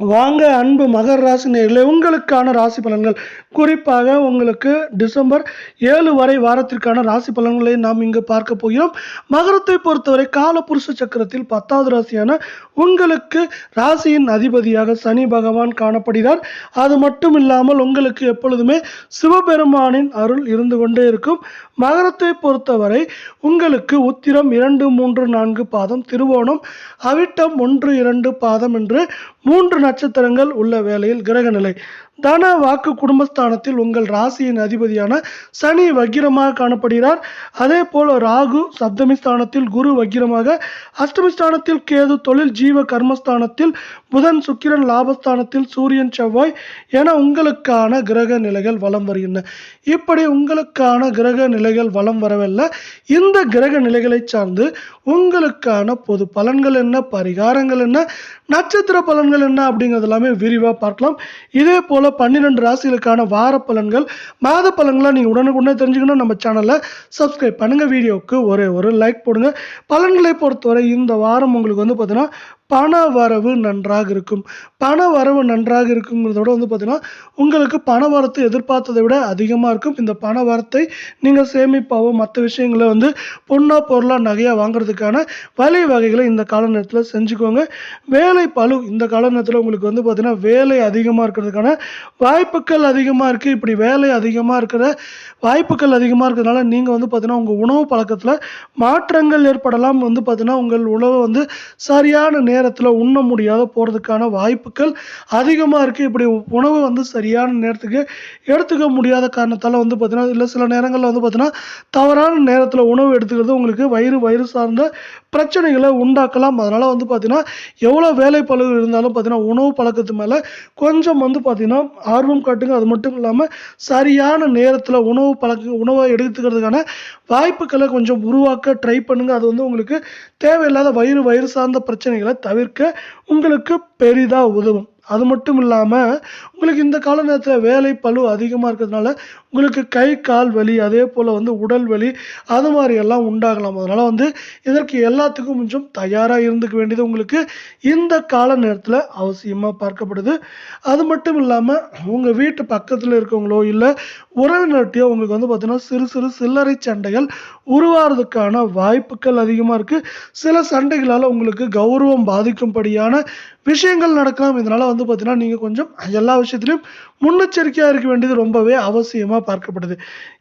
வாங்க அன்பு மகர் ராசி நேர்களே உங்களுக்கான ராசி பலன்கள். குறிப்பாக உங்களுக்கு டிசம்பர் ஏழு வரை வாரத்திற்கான ராசி பலன்களை நாம் இங்கு பார்க்க போகிறோம். மகரத்தை பொறுத்தவரை காலபுருஷ சக்கரத்தில் பத்தாவது ராசியான உங்களுக்கு ராசியின் அதிபதியாக சனி பகவான் காணப்படுகிறார். அது மட்டும் இல்லாமல் உங்களுக்கு எப்பொழுதுமே சிவபெருமானின் அருள் இருந்து கொண்டே இருக்கும். மகரத்தை பொறுத்தவரை உங்களுக்கு உத்திரம் இரண்டு மூன்று நான்கு பாதம் திருவோணம் அவிட்டம் ஒன்று இரண்டு பாதம் என்று மூன்று நட்சத்திரங்கள் உள்ள வேளையில் கிரக நிலை தன வாக்கு குடும்பஸ்தானத்தில் உங்கள் ராசியின் அதிபதியான சனி வக்கிரமாக காணப்படுகிறார். அதே போல் ராகு சப்தமி ஸ்தானத்தில் குரு வக்கிரமாக அஷ்டமி ஸ்தானத்தில் கேது தொழில் ஜீவ கர்மஸ்தானத்தில் புதன் சுக்கிரன் லாபஸ்தானத்தில் சூரியன் செவ்வாய் என உங்களுக்கான கிரக நிலைகள் வலம் வருகின்றன. இப்படி உங்களுக்கான கிரக நிலைகள் வலம் வரவில்லை. இந்த கிரக நிலைகளை சார்ந்து உங்களுக்கான பொது பலன்கள் என்ன பரிகாரங்கள் என்ன நட்சத்திர பலன்கள் என்ன அப்படிங்கிறது எல்லாமே விரிவாக பார்க்கலாம். இதே போல் பன்னிரெண்டு ராசிகளுக்கான வார பலன்கள் மாத பலன்களாக நீங்கள் உடனுக்குடனே தெரிஞ்சுக்கணும் நம்ம சேனலை சப்ஸ்கிரைப் பண்ணுங்கள் வீடியோவுக்கு ஒரே ஒரு லைக் போடுங்க. பலன்களை பொறுத்தவரை இந்த வாரம் உங்களுக்கு வந்து பார்த்தீங்கன்னா பண வரவு நன்றாக இருக்கும். பண வரவு நன்றாக இருக்குங்கிறத விட வந்து பார்த்திங்கன்னா உங்களுக்கு பண வரத்து எதிர்பார்த்ததை விட அதிகமாக இருக்கும். இந்த பண வரத்தை நீங்கள் சேமிப்பாவோ மற்ற விஷயங்களை வந்து பொண்ணா பொருளாக நகையாக வாங்குறதுக்கான வழி வகைகளை இந்த கால நேரத்தில் செஞ்சுக்கோங்க. வேலை பளு இந்த கால நேரத்தில் உங்களுக்கு வந்து பார்த்திங்கன்னா வேலை அதிகமாக இருக்கிறதுக்கான வாய்ப்புகள் அதிகமாக இருக்குது இப்படி வேலை அதிகமாக இருக்கிற வாய்ப்புகள் அதிகமாக இருக்கிறதுனால நீங்கள் வந்து பார்த்திங்கன்னா உங்கள் உணவு பழக்கத்தில் மாற்றங்கள் ஏற்படலாம். வந்து பார்த்திங்கன்னா உங்கள் உணவை வந்து சரியான நேரத்தில் உண்ண முடியாத போகிறதுக்கான வாய்ப்புகள் அதிகமாக இருக்குது இப்படி உணவு வந்து சரியான நேரத்துக்கு எடுத்துக்க முடியாத காரணத்தால் வந்து பார்த்திங்கன்னா இல்லை சில நேரங்களில் வந்து பார்த்திங்கன்னா தவறான நேரத்தில் உணவு எடுத்துக்கிறது உங்களுக்கு வயிறு வயிறு சார்ந்த பிரச்சனைகளை உண்டாக்கலாம். அதனால் வந்து பார்த்திங்கன்னா எவ்வளோ வேலை பழு இருந்தாலும் பார்த்தீங்கன்னா உணவு பழக்கத்து மேலே கொஞ்சம் வந்து பார்த்தீங்கன்னா ஆர்வம் காட்டுங்க. அது மட்டும் இல்லாமல் சரியான நேரத்தில் உணவு பழக்க உணவை எடுத்துக்கிறதுக்கான வாய்ப்புகளை கொஞ்சம் உருவாக்க ட்ரை பண்ணுங்கள் அது வந்து உங்களுக்கு தேவையில்லாத வயிறு வயிறு சார்ந்த பிரச்சனைகளை தவிர்க்க உங்களுக்கு பெரிதாக உதவும். அது மட்டும் இல்லாமல் உங்களுக்கு இந்த கால நேரத்தில் வேலை பளு அதிகமாக இருக்கிறதுனால உங்களுக்கு கை கால் வலி அதே போல் வந்து உடல் வலி அது மாதிரி எல்லாம் உண்டாகலாம். அதனால் வந்து இதற்கு எல்லாத்துக்கும் கொஞ்சம் தயாராக இருந்துக்க வேண்டியது உங்களுக்கு இந்த கால நேரத்தில் அவசியமாக பார்க்கப்படுது. அது மட்டும் இல்லாமல் உங்கள் வீட்டு பக்கத்தில் இருக்கவங்களோ இல்லை உறவினர்கிட்டயோ உங்களுக்கு வந்து பார்த்திங்கன்னா சிறு சிறு சில்லறை சண்டைகள் உருவாகிறதுக்கான வாய்ப்புகள் அதிகமாக இருக்குது சில சண்டைகளால் உங்களுக்கு கௌரவம் பாதிக்கும்படியான விஷயங்கள் நடக்கலாம். இதனால் வந்து பார்த்தீங்கன்னா நீங்கள் கொஞ்சம் எல்லா விஷயத்துலையும் முன்னெச்சரிக்கையாக இருக்க வேண்டியது ரொம்பவே அவசியமாக பார்க்கப்படுது.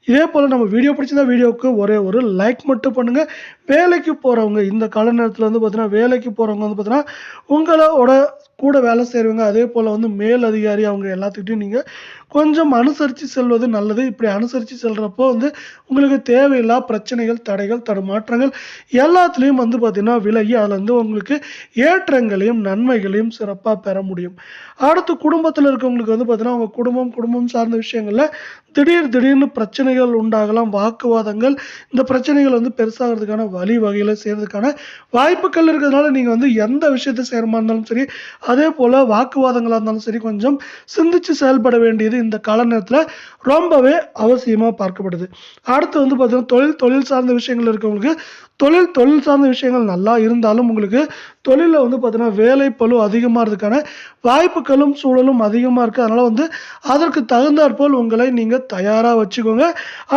இதே போல் நம்ம வீடியோ பிடிச்சிருந்தா வீடியோவுக்கு ஒரே ஒரு லைக் மட்டும் பண்ணுங்கள் வேலைக்கு போகிறவங்க இந்த கால நேரத்தில் வந்து பார்த்தீங்கன்னா வேலைக்கு போகிறவங்க வந்து பார்த்தீங்கன்னா உங்களோட கூட வேலை செய்கிறவங்க அதே போல் வந்து மேல் அதிகாரி அவங்க எல்லாத்துக்கிட்டையும் நீங்கள் கொஞ்சம் அனுசரித்து செல்வது நல்லது. இப்படி அனுசரித்து செல்கிறப்போ வந்து உங்களுக்கு தேவையில்லா பிரச்சனைகள் தடைகள் தடுமாற்றங்கள் எல்லாத்துலேயும் வந்து பார்த்திங்கன்னா விலகி அதில் வந்து உங்களுக்கு ஏற்றங்களையும் நன்மைகளையும் சிறப்பாக பெற முடியும். அடுத்து குடும்பத்தில் இருக்கவங்களுக்கு வந்து பார்த்திங்கன்னா அவங்க குடும்பம் குடும்பம் சார்ந்த விஷயங்களில் திடீர் திடீர்னு பிரச்சனைகள் உண்டாகலாம். வாக்குவாதங்கள் இந்த பிரச்சனைகள் வந்து பெருசாகிறதுக்கான வழி வகையில் செய்கிறதுக்கான வாய்ப்புகள் இருக்கிறதுனால நீங்கள் வந்து எந்த விஷயத்தை செய்கிறமா இருந்தாலும் சரி அதே போல் வாக்குவாதங்களாக இருந்தாலும் சரி கொஞ்சம் சிந்திச்சு செயல்பட வேண்டியது இந்த கால நேரத்தில் ரொம்பவே அவசியமாக பார்க்கப்படுது. அடுத்து வந்து பார்த்திங்கன்னா தொழில் தொழில் சார்ந்த விஷயங்கள் இருக்கவங்களுக்கு தொழில் தொழில் சார்ந்த விஷயங்கள் நல்லா இருந்தாலும் உங்களுக்கு தொழிலில் வந்து பார்த்திங்கன்னா வேலை அதிகமாக அதிகமாகிறதுக்கான வாய்ப்புகளும் சூழலும் அதிகமாக இருக்குது அதனால் வந்து அதற்கு தகுந்தாற்போல் உங்களை நீங்கள் தயாராக வச்சுக்கோங்க.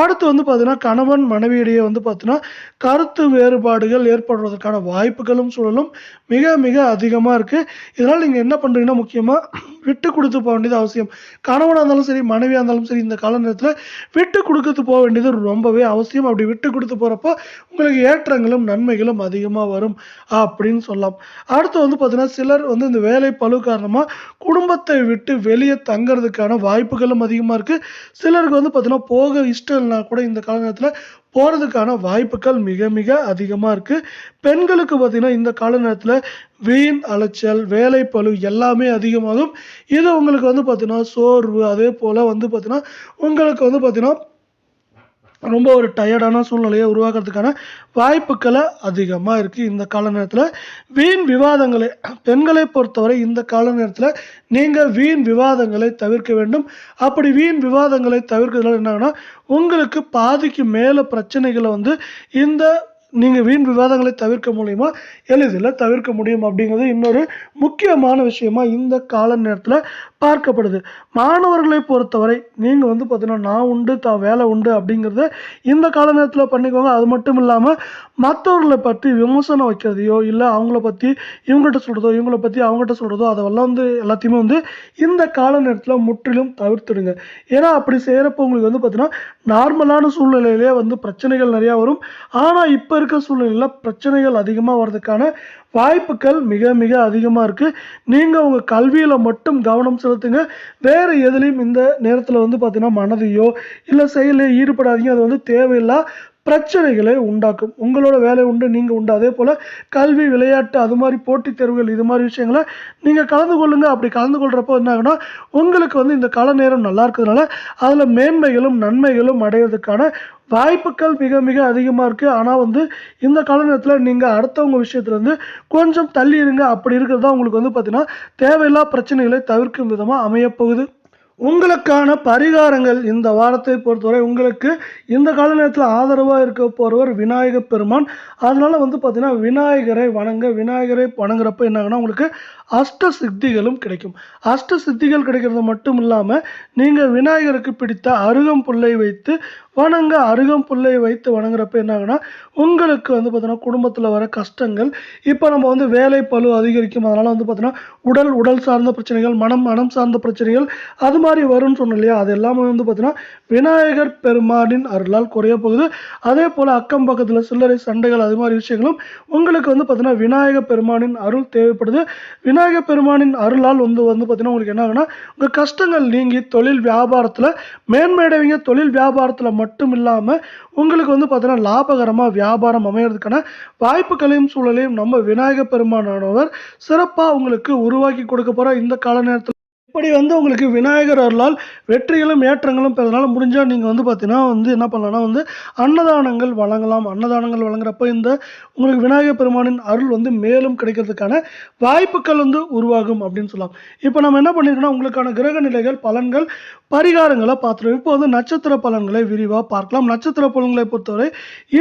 அடுத்து வந்து பார்த்திங்கன்னா கணவன் மனைவியிடையே வந்து பார்த்திங்கன்னா கருத்து வேறுபாடுகள் ஏற்படுவதற்கான வாய்ப்புகளும் சூழலும் மிக மிக அதிகமாக இருக்குது இதனால் நீங்கள் என்ன பண்ணுறீங்கன்னா முக்கியமாக விட்டு கொடுத்து போக வேண்டியது அவசியம். கணவனாக இருந்தாலும் சரி மனைவியாக இருந்தாலும் சரி இந்த கால நேரத்தில் விட்டு கொடுக்கறது போக வேண்டியது ரொம்பவே அவசியம். அப்படி விட்டு கொடுத்து போகிறப்போ உங்களுக்கு ஏற்றங்களும் நன்மைகளும் அதிகமாக வரும் அப்படின்னு சொல்லலாம். அடுத்து வந்து பார்த்தீங்கன்னா சிலர் வந்து இந்த வேலை பழு காரணமாக குடும்பத்தை விட்டு வெளியே தங்குறதுக்கான வாய்ப்புகளும் அதிகமாக இருக்குது சிலருக்கு வந்து பார்த்தீங்கன்னா போக இஷ்டம் இல்லைனா கூட இந்த காலகட்டத்தில் போகிறதுக்கான வாய்ப்புகள் மிக மிக அதிகமாக இருக்குது பெண்களுக்கு பார்த்திங்கன்னா இந்த கால நேரத்தில் வீண் அலைச்சல் வேலை பழு எல்லாமே அதிகமாகும். இது உங்களுக்கு வந்து பார்த்திங்கன்னா சோர்வு அதே போல் வந்து பார்த்திங்கன்னா உங்களுக்கு வந்து பார்த்திங்கன்னா ரொம்ப ஒரு டயர்டான சூழ்நிலையை உருவாக்குறதுக்கான வாய்ப்புகளை அதிகமாக இருக்குது இந்த கால நேரத்தில் வீண் விவாதங்களை பெண்களை பொறுத்தவரை இந்த கால நேரத்தில் நீங்கள் வீண் விவாதங்களை தவிர்க்க வேண்டும். அப்படி வீண் விவாதங்களை தவிர்க்கிறதுனால என்ன உங்களுக்கு பாதிக்கு மேலே பிரச்சனைகளை வந்து இந்த நீங்கள் வீண் விவாதங்களை தவிர்க்க மூலிமா எளிதில் தவிர்க்க முடியும் அப்படிங்கிறது இன்னொரு முக்கியமான விஷயமா இந்த கால நேரத்தில் பார்க்கப்படுது. மாணவர்களை பொறுத்தவரை நீங்கள் வந்து பார்த்தீங்கன்னா நான் உண்டு தான் வேலை உண்டு அப்படிங்கிறத இந்த கால நேரத்தில் பண்ணிக்கோங்க. அது மட்டும் இல்லாமல் மற்றவர்களை பற்றி விமர்சனம் வைக்கிறதையோ இல்லை அவங்கள பற்றி இவங்ககிட்ட சொல்கிறதோ இவங்கள பற்றி அவங்ககிட்ட சொல்கிறதோ அதெல்லாம் வந்து எல்லாத்தையுமே வந்து இந்த கால நேரத்தில் முற்றிலும் தவிர்த்துடுங்க. ஏன்னா அப்படி செய்கிறப்ப உங்களுக்கு வந்து பார்த்தீங்கன்னா நார்மலான சூழ்நிலையிலே வந்து பிரச்சனைகள் நிறையா வரும். ஆனால் இப்போ இருக்க சூழ்நிலையில் பிரச்சனைகள் அதிகமாக வர்றதுக்கான வாய்ப்புகள் மிக மிக அதிகமாக இருக்குது நீங்கள் உங்கள் கல்வியில் மட்டும் கவனம் செலுத்துங்க. வேறு எதுலேயும் இந்த நேரத்தில் வந்து பார்த்திங்கன்னா மனதையோ இல்லை செயலில் ஈடுபடாதீங்க. அது வந்து தேவையில்லா. பிரச்சனைகளை உண்டாக்கும். உங்களோட வேலை உண்டு நீங்கள் உண்டு. அதே போல் கல்வி விளையாட்டு அது மாதிரி போட்டித் தேர்வுகள் இது மாதிரி விஷயங்களை நீங்கள் கலந்து கொள்ளுங்கள் அப்படி கலந்து கொள்கிறப்போ என்ன ஆகுனா உங்களுக்கு வந்து இந்த கால நேரம் நல்லா இருக்கிறதுனால அதில் மேன்மைகளும் நன்மைகளும் அடையிறதுக்கான வாய்ப்புகள் மிக மிக அதிகமாக இருக்குது ஆனால் வந்து இந்த கால நேரத்தில் நீங்கள் அடுத்தவங்க விஷயத்துலேருந்து கொஞ்சம் தள்ளி இருங்க. அப்படி இருக்கிறது தான் உங்களுக்கு வந்து பார்த்திங்கன்னா தேவையில்லா பிரச்சனைகளை தவிர்க்கும் விதமாக அமையப்போகுது உங்களுக்கான பரிகாரங்கள் இந்த வாரத்தை பொறுத்தவரை உங்களுக்கு இந்த கால நேரத்தில் ஆதரவாக இருக்க போகிறவர் விநாயக பெருமான். அதனால் வந்து பார்த்திங்கன்னா விநாயகரை வணங்க விநாயகரை வணங்குறப்ப என்ன உங்களுக்கு அஷ்ட சித்திகளும் கிடைக்கும். அஷ்ட சித்திகள் கிடைக்கிறது மட்டும் இல்லாமல் நீங்கள் விநாயகருக்கு பிடித்த அருகம்புல்லை வைத்து வணங்க அருகம்புல்லை வைத்து வணங்குறப்ப என்ன ஆகுனா உங்களுக்கு வந்து பார்த்தீங்கன்னா குடும்பத்தில் வர கஷ்டங்கள் இப்போ நம்ம வந்து வேலை பளு அதிகரிக்கும் அதனால் வந்து பார்த்தீங்கன்னா உடல் உடல் சார்ந்த பிரச்சனைகள் மனம் மனம் சார்ந்த பிரச்சனைகள் அது மாதிரி வரும்னு சொன்னோம் இல்லையா? அது எல்லாமே வந்து பார்த்தீங்கன்னா விநாயகர் பெருமானின் அருளால் குறைய போகுது. அதே போல் அக்கம் பக்கத்தில் சில்லறை சண்டைகள் அது மாதிரி விஷயங்களும் உங்களுக்கு வந்து பார்த்தீங்கன்னா விநாயகர் பெருமானின் அருள் தேவைப்படுது. விநாயகர் பெருமானின் அருளால் வந்து வந்து பார்த்தீங்கன்னா உங்களுக்கு என்ன ஆகுனா உங்கள் கஷ்டங்கள் நீங்கி தொழில் வியாபாரத்தில் மேன்மையடைவீங்க தொழில் வியாபாரத்தில் மட்டும் மட்டும் இல்லாமல் உங்களுக்கு வந்து பார்த்தீங்கன்னா லாபகரமாக வியாபாரம் அமையிறதுக்கான வாய்ப்புகளையும் சூழலையும் நம்ம விநாயகர் பெருமானானவர் சிறப்பாக உங்களுக்கு உருவாக்கி கொடுக்க போகிற இந்த கால நேரத்தில் இப்படி வந்து உங்களுக்கு விநாயகர் அருளால் வெற்றிகளும் ஏற்றங்களும் பெறதுனால முடிஞ்சால் நீங்கள் வந்து பார்த்தீங்கன்னா வந்து என்ன பண்ணலாம்னா வந்து அன்னதானங்கள் வழங்கலாம். அன்னதானங்கள் வழங்குறப்ப இந்த உங்களுக்கு விநாயகர் பெருமானின் அருள் வந்து மேலும் கிடைக்கிறதுக்கான வாய்ப்புகள் வந்து உருவாகும் அப்படின்னு சொல்லலாம். இப்போ நம்ம என்ன பண்ணியிருக்கோம்னா உங்களுக்கான கிரக நிலைகள் பலன்கள் பரிகாரங்களை பார்த்துருவோம். இப்போ வந்து நட்சத்திர பலன்களை விரிவாக பார்க்கலாம். நட்சத்திர பலன்களை பொறுத்தவரை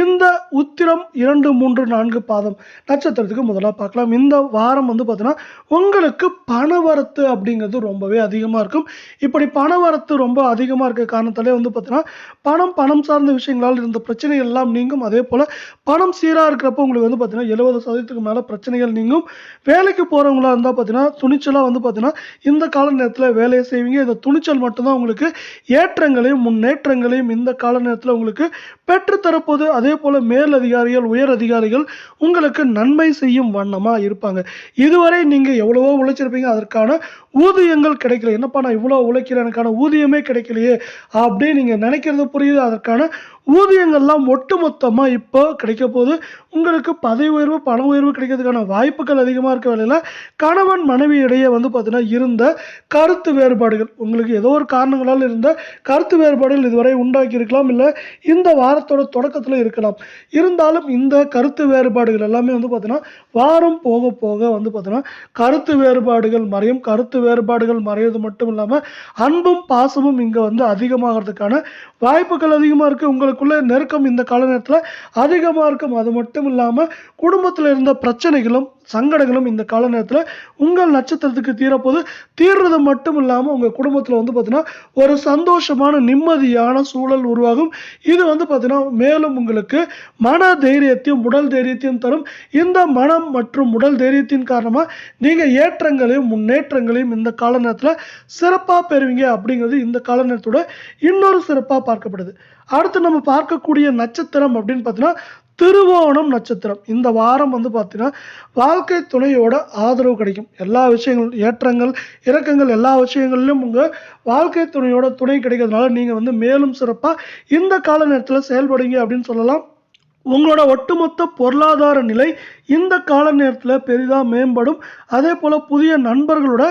இந்த உத்திரம் இரண்டு மூன்று நான்கு பாதம் நட்சத்திரத்துக்கு முதலாக பார்க்கலாம். இந்த வாரம் வந்து பார்த்தீங்கன்னா உங்களுக்கு பணவரத்து அப்படிங்கிறது ரொம்ப ரொம்பவே அதிகமாக இருக்கும். இப்படி பணவரத்து ரொம்ப அதிகமாக இருக்க காரணத்தாலே வந்து பார்த்தீங்கன்னா பணம் பணம் சார்ந்த விஷயங்களால் இருந்த பிரச்சனைகள் எல்லாம் நீங்கும். அதே போல் பணம் சீராக இருக்கிறப்போ உங்களுக்கு வந்து பார்த்தீங்கன்னா எழுபது சதவீதத்துக்கு மேலே பிரச்சனைகள் நீங்கும். வேலைக்கு போகிறவங்களா இருந்தால் பார்த்தீங்கன்னா துணிச்சலாக வந்து பார்த்தீங்கன்னா இந்த கால நேரத்தில் வேலையை செய்வீங்க. இந்த துணிச்சல் மட்டும்தான் உங்களுக்கு ஏற்றங்களையும் முன்னேற்றங்களையும் இந்த கால நேரத்தில் உங்களுக்கு பெற்றுத்தரப்போது. அதே போல் மேல் அதிகாரிகள் உயர் அதிகாரிகள் உங்களுக்கு நன்மை செய்யும் வண்ணமாக இருப்பாங்க. இதுவரை நீங்கள் எவ்வளவோ உழைச்சிருப்பீங்க. அதற்கான ஊதியங்கள் கிடைக்கல. என்னப்பா நான் இவ்வளோ உழைக்கிறேன்? எனக்கான ஊதியமே கிடைக்கலையே. அப்படின்னு நீங்கள் நினைக்கிறது புரியுது. அதற்கான ஊதியங்கள்லாம் ஒட்டுமொத்தமாக இப்போ கிடைக்க போது உங்களுக்கு பதவி உயர்வு பண உயர்வு கிடைக்கிறதுக்கான வாய்ப்புகள் அதிகமாக இருக்க வேலையில் கணவன் மனைவி இடையே வந்து பார்த்தீங்கன்னா இருந்த கருத்து வேறுபாடுகள். உங்களுக்கு ஏதோ ஒரு காரணங்களால் இருந்த கருத்து வேறுபாடுகள் இதுவரை உண்டாக்கி இருக்கலாம் இல்லை இந்த வாரத்தோட தொடக்கத்தில் இருக்கலாம். இருந்தாலும் இந்த கருத்து வேறுபாடுகள் எல்லாமே வந்து பார்த்தீங்கன்னா வாரம் போக போக வந்து பார்த்தீங்கன்னா கருத்து வேறுபாடுகள் மறையும். கருத்து வேறுபாடுகள் மறையிறது மட்டும் இல்லாமல் அன்பும் பாசமும் இங்கே வந்து அதிகமாகிறதுக்கான வாய்ப்புகள் அதிகமாக இருக்குது உங்களுக்குள்ள நெருக்கம் இந்த கால நேரத்தில் அதிகமாக இருக்கும். அது மட்டும் இல்லாமல் குடும்பத்தில் இருந்த பிரச்சனைகளும் சங்கடங்களும் இந்த கால நேரத்தில் உங்கள் நட்சத்திரத்துக்கு தீரப்போது தீர்றது மட்டும் இல்லாமல் உங்கள் குடும்பத்தில் வந்து பார்த்திங்கன்னா ஒரு சந்தோஷமான நிம்மதியான சூழல் உருவாகும். இது வந்து பார்த்திங்கன்னா மேலும் உங்களுக்கு மன தைரியத்தையும் உடல் தைரியத்தையும் தரும். இந்த மனம் மற்றும் உடல் தைரியத்தின் காரணமாக நீங்கள் ஏற்றங்களையும் முன்னேற்றங்களையும் இந்த கால நேரத்தில் சிறப்பாக பெறுவீங்க அப்படிங்கிறது இந்த கால நேரத்தோட இன்னொரு சிறப்பாக பார்க்கப்படுது. அடுத்து நம்ம பார்க்கக்கூடிய நட்சத்திரம் அப்படின்னு பார்த்தீங்கன்னா திருவோணம் நட்சத்திரம். இந்த வாரம் வந்து பார்த்தீங்கன்னா வாழ்க்கை துணையோட ஆதரவு கிடைக்கும். எல்லா விஷயங்களும் ஏற்றங்கள் இறக்கங்கள் எல்லா விஷயங்கள்லையும் உங்கள் வாழ்க்கை துணையோட துணை கிடைக்கிறதுனால நீங்கள் வந்து மேலும் சிறப்பாக இந்த கால நேரத்தில் செயல்படுங்க அப்படின்னு சொல்லலாம். உங்களோட ஒட்டுமொத்த பொருளாதார நிலை இந்த கால நேரத்தில் பெரிதாக மேம்படும். அதே போல் புதிய நண்பர்களோட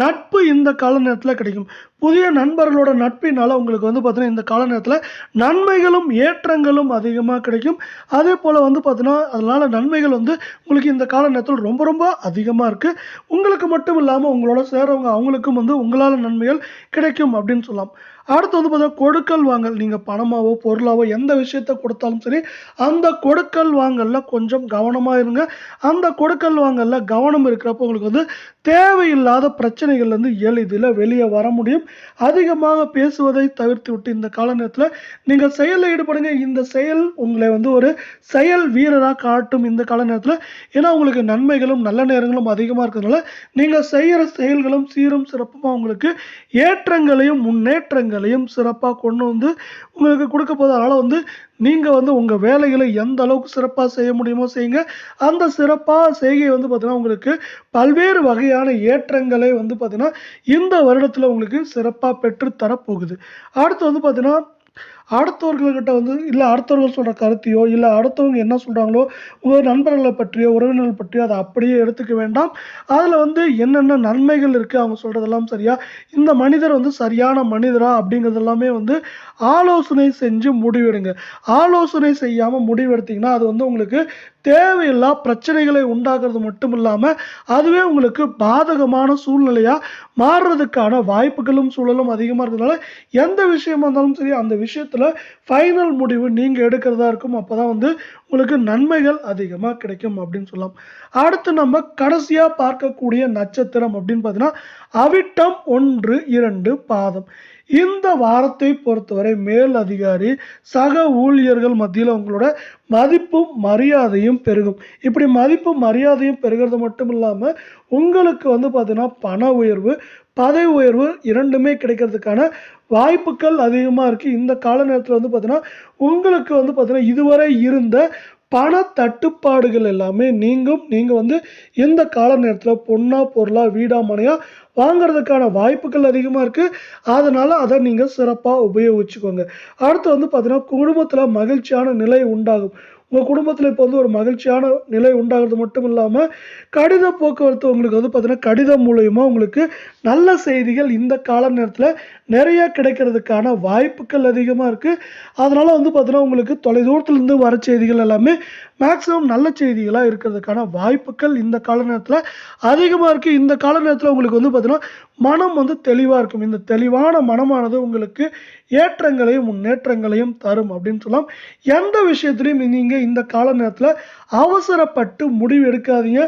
நட்பு இந்த கால நேரத்தில் கிடைக்கும். புதிய நண்பர்களோட நட்பினால் உங்களுக்கு வந்து பார்த்தீங்கன்னா இந்த கால நேரத்தில் நன்மைகளும் ஏற்றங்களும் அதிகமாக கிடைக்கும். அதே போல் வந்து பார்த்தீங்கன்னா அதனால் நன்மைகள் வந்து உங்களுக்கு இந்த கால நேரத்தில் ரொம்ப ரொம்ப அதிகமாக இருக்குது உங்களுக்கு மட்டும் இல்லாமல் உங்களோட சேர்றவங்க அவங்களுக்கும் வந்து உங்களால் நன்மைகள் கிடைக்கும் அப்படின்னு சொல்லலாம். அடுத்து வந்து பார்த்தீங்கன்னா கொடுக்கல் வாங்கல். நீங்கள் பணமாவோ பொருளாவோ எந்த விஷயத்த கொடுத்தாலும் சரி அந்த கொடுக்கல் வாங்கல்ல கொஞ்சம் கவனமாக இருங்க. அந்த கொடுக்கல் வாங்கல்ல கவனம் இருக்கிறப்போ உங்களுக்கு வந்து தேவையில்லாத பிரச்சனைகள்லேருந்து எளிதில் வெளியே வர முடியும். அதிகமாக பேசுவதை தவிர்த்து விட்டு இந்த கால நேரத்தில் நீங்கள் செயலில் ஈடுபடுங்க. இந்த செயல் உங்களை வந்து ஒரு செயல் வீரராக காட்டும் இந்த கால நேரத்தில் ஏன்னா உங்களுக்கு நன்மைகளும் நல்ல நேரங்களும் அதிகமாக இருக்கிறதுனால நீங்கள் செய்கிற செயல்களும் சீரும் சிறப்புமாக உங்களுக்கு ஏற்றங்களையும் முன்னேற்றங்கள் வேலையும் சிறப்பாக கொண்டு வந்து உங்களுக்கு கொடுக்க போது. அதனால் வந்து நீங்கள் வந்து உங்கள் வேலைகளை எந்த அளவுக்கு சிறப்பாக செய்ய முடியுமோ செய்யுங்க. அந்த சிறப்பாக செய்கை வந்து பார்த்திங்கன்னா உங்களுக்கு பல்வேறு வகையான ஏற்றங்களை வந்து பார்த்திங்கன்னா இந்த வருடத்தில் உங்களுக்கு சிறப்பாக பெற்றுத்தரப்போகுது. அடுத்து வந்து பார்த்திங்கன்னா அடுத்தவர்கள்கிட்ட வந்து இல்லை அடுத்தவர்கள் சொல்கிற கருத்தையோ இல்லை அடுத்தவங்க என்ன சொல்கிறாங்களோ உங்கள் நண்பர்களை பற்றியோ உறவினர்கள் பற்றியோ அதை அப்படியே எடுத்துக்க வேண்டாம். அதில் வந்து என்னென்ன நன்மைகள் இருக்குது அவங்க சொல்கிறதெல்லாம் சரியா? இந்த மனிதர் வந்து சரியான மனிதரா? அப்படிங்கிறது எல்லாமே வந்து ஆலோசனை செஞ்சு முடிவெடுங்க. ஆலோசனை செய்யாமல் முடிவெடுத்தீங்கன்னா அது வந்து உங்களுக்கு தேவையில்லா பிரச்சனைகளை உண்டாக்குறது மட்டும் இல்லாமல் அதுவே உங்களுக்கு பாதகமான சூழ்நிலையாக மாறுறதுக்கான வாய்ப்புகளும் சூழலும் அதிகமாக இருக்கிறதுனால எந்த விஷயமா இருந்தாலும் சரி அந்த விஷயத்தில் ஃபைனல் முடிவு நீங்கள் எடுக்கிறதா இருக்கும். அப்போ தான் வந்து உங்களுக்கு நன்மைகள் அதிகமாக கிடைக்கும் அப்படின்னு சொல்லலாம். அடுத்து நம்ம கடைசியாக பார்க்கக்கூடிய நட்சத்திரம் அப்படின்னு பார்த்தீங்கன்னா அவிட்டம் ஒன்று இரண்டு பாதம். இந்த வாரத்தை பொறுத்தவரை மேல் அதிகாரி சக ஊழியர்கள் மத்தியில் உங்களோட மதிப்பும் மரியாதையும் பெருகும். இப்படி மதிப்பும் மரியாதையும் பெருகிறது மட்டும் இல்லாமல் உங்களுக்கு வந்து பார்த்தீங்கன்னா பண உயர்வு பதவி உயர்வு இரண்டுமே கிடைக்கிறதுக்கான வாய்ப்புகள் அதிகமாக இருக்குது இந்த கால நேரத்தில் வந்து பார்த்திங்கன்னா உங்களுக்கு வந்து பார்த்திங்கன்னா இதுவரை இருந்த பண தட்டுப்பாடுகள் எல்லாமே நீங்கும். நீங்கள் வந்து இந்த கால நேரத்தில் பொண்ணா பொருளாக வீடா மனையாக வாங்குறதுக்கான வாய்ப்புகள் அதிகமாக இருக்குது அதனால் அதை நீங்கள் சிறப்பாக உபயோகிச்சுக்கோங்க. அடுத்து வந்து பார்த்தீங்கன்னா குடும்பத்தில் மகிழ்ச்சியான நிலை உண்டாகும். உங்கள் குடும்பத்தில் இப்போ வந்து ஒரு மகிழ்ச்சியான நிலை உண்டாகிறது மட்டும் இல்லாமல் கடித போக்குவரத்து உங்களுக்கு வந்து பார்த்திங்கன்னா கடிதம் மூலயமா உங்களுக்கு நல்ல செய்திகள் இந்த கால நேரத்தில் நிறையா கிடைக்கிறதுக்கான வாய்ப்புகள் அதிகமாக இருக்குது அதனால் வந்து பார்த்திங்கன்னா உங்களுக்கு தொலைதூரத்துலேருந்து வர செய்திகள் எல்லாமே மேக்ஸிமம் நல்ல செய்திகளாக இருக்கிறதுக்கான வாய்ப்புகள் இந்த கால நேரத்தில் அதிகமாக இருக்குது இந்த கால நேரத்தில் உங்களுக்கு வந்து பார்த்திங்கன்னா மனம் வந்து தெளிவாக இருக்கும். இந்த தெளிவான மனமானது உங்களுக்கு ஏற்றங்களையும் முன்னேற்றங்களையும் தரும் அப்படின்னு சொல்லலாம். எந்த விஷயத்துலையும் நீங்கள் இந்த கால நேரத்தில் அவசரப்பட்டு முடிவு எடுக்காதீங்க.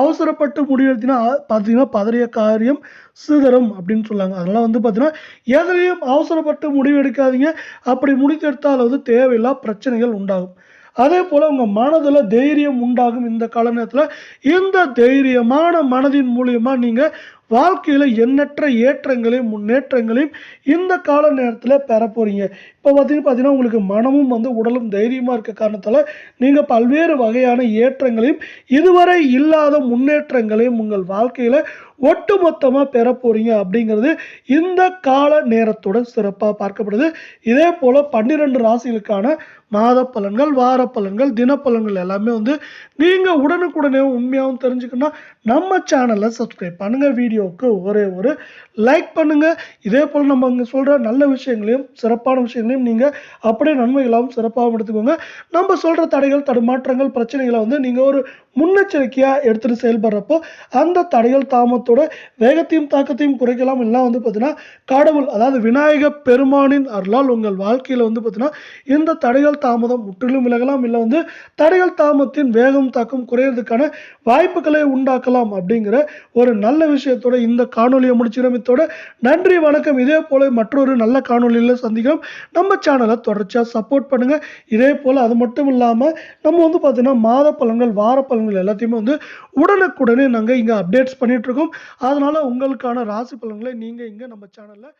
அவசரப்பட்டு முடிவு எடுத்தீங்கன்னா பார்த்தீங்கன்னா பதறிய காரியம் சிதறும் அப்படின்னு சொல்லாங்க. அதனால் வந்து பார்த்தீங்கன்னா எதுலையும் அவசரப்பட்டு முடிவு எடுக்காதீங்க. அப்படி முடித்தெடுத்தால் வந்து தேவையில்லா பிரச்சனைகள் உண்டாகும். அதே போல் உங்கள் மனதில் தைரியம் உண்டாகும். இந்த கால நேரத்தில் இந்த தைரியமான மனதின் மூலியமாக நீங்கள் வாழ்க்கையில் எண்ணற்ற ஏற்றங்களையும் முன்னேற்றங்களையும் இந்த கால நேரத்தில் பெற போகிறீங்க இப்போ பார்த்தீங்கன்னா பார்த்தீங்கன்னா உங்களுக்கு மனமும் வந்து உடலும் தைரியமாக இருக்க காரணத்தால் நீங்கள் பல்வேறு வகையான ஏற்றங்களையும் இதுவரை இல்லாத முன்னேற்றங்களையும் உங்கள் வாழ்க்கையில் ஒட்டுமொத்தமாக பெற போகிறீங்க அப்படிங்கிறது இந்த கால நேரத்தோட சிறப்பாக பார்க்கப்படுது. இதே போல் பன்னிரெண்டு ராசிகளுக்கான மாத பலன்கள் வார பலன்கள் தினப்பலன்கள் எல்லாமே வந்து நீங்கள் உடனுக்குடனே உண்மையாகவும் தெரிஞ்சுக்கணும்னா நம்ம சேனலை சப்ஸ்கிரைப் பண்ணுங்கள் வீடியோ வீடியோவுக்கு ஒரே ஒரு லைக் பண்ணுங்கள் இதே போல் நம்ம இங்கே சொல்கிற நல்ல விஷயங்களையும் சிறப்பான விஷயங்களையும் நீங்கள் அப்படியே நன்மைகளாகவும் சிறப்பாகவும் எடுத்துக்கோங்க. நம்ம சொல்கிற தடைகள் தடுமாற்றங்கள் பிரச்சனைகளை வந்து நீங்கள் ஒரு முன்னெச்சரிக்கையாக எடுத்துகிட்டு செயல்படுறப்போ அந்த தடைகள் தாமத்தோட வேகத்தையும் தாக்கத்தையும் குறைக்கலாம். எல்லாம் வந்து பார்த்தீங்கன்னா கடவுள் அதாவது விநாயக பெருமானின் அருளால் உங்கள் வாழ்க்கையில் வந்து பார்த்தீங்கன்னா இந்த தடைகள் தாமதம் முற்றிலும் விலகலாம். இல்லை வந்து தடைகள் தாமத்தின் வேகம் தாக்கம் குறையிறதுக்கான வாய்ப்புகளை உண்டாக்கலாம் அப்படிங்கிற ஒரு நல்ல விஷயத்தோட இந்த காணொலியை முடிச்சிடும் இத்தோட நன்றி வணக்கம். இதே போல மற்றொரு நல்ல காணொலியில் சந்திக்கிறோம். நம்ம சேனலை தொடர்ச்சியாக சப்போர்ட் பண்ணுங்கள் இதே போல் அது மட்டும் இல்லாமல் நம்ம வந்து பார்த்தீங்கன்னா மாத பலன்கள் வார பலன்கள் எல்லாத்தையுமே வந்து உடனுக்குடனே நாங்கள் இங்கே அப்டேட்ஸ் பண்ணிட்டு இருக்கோம். அதனால உங்களுக்கான ராசி பலன்களை நீங்கள் இங்கே நம்ம சேனலில்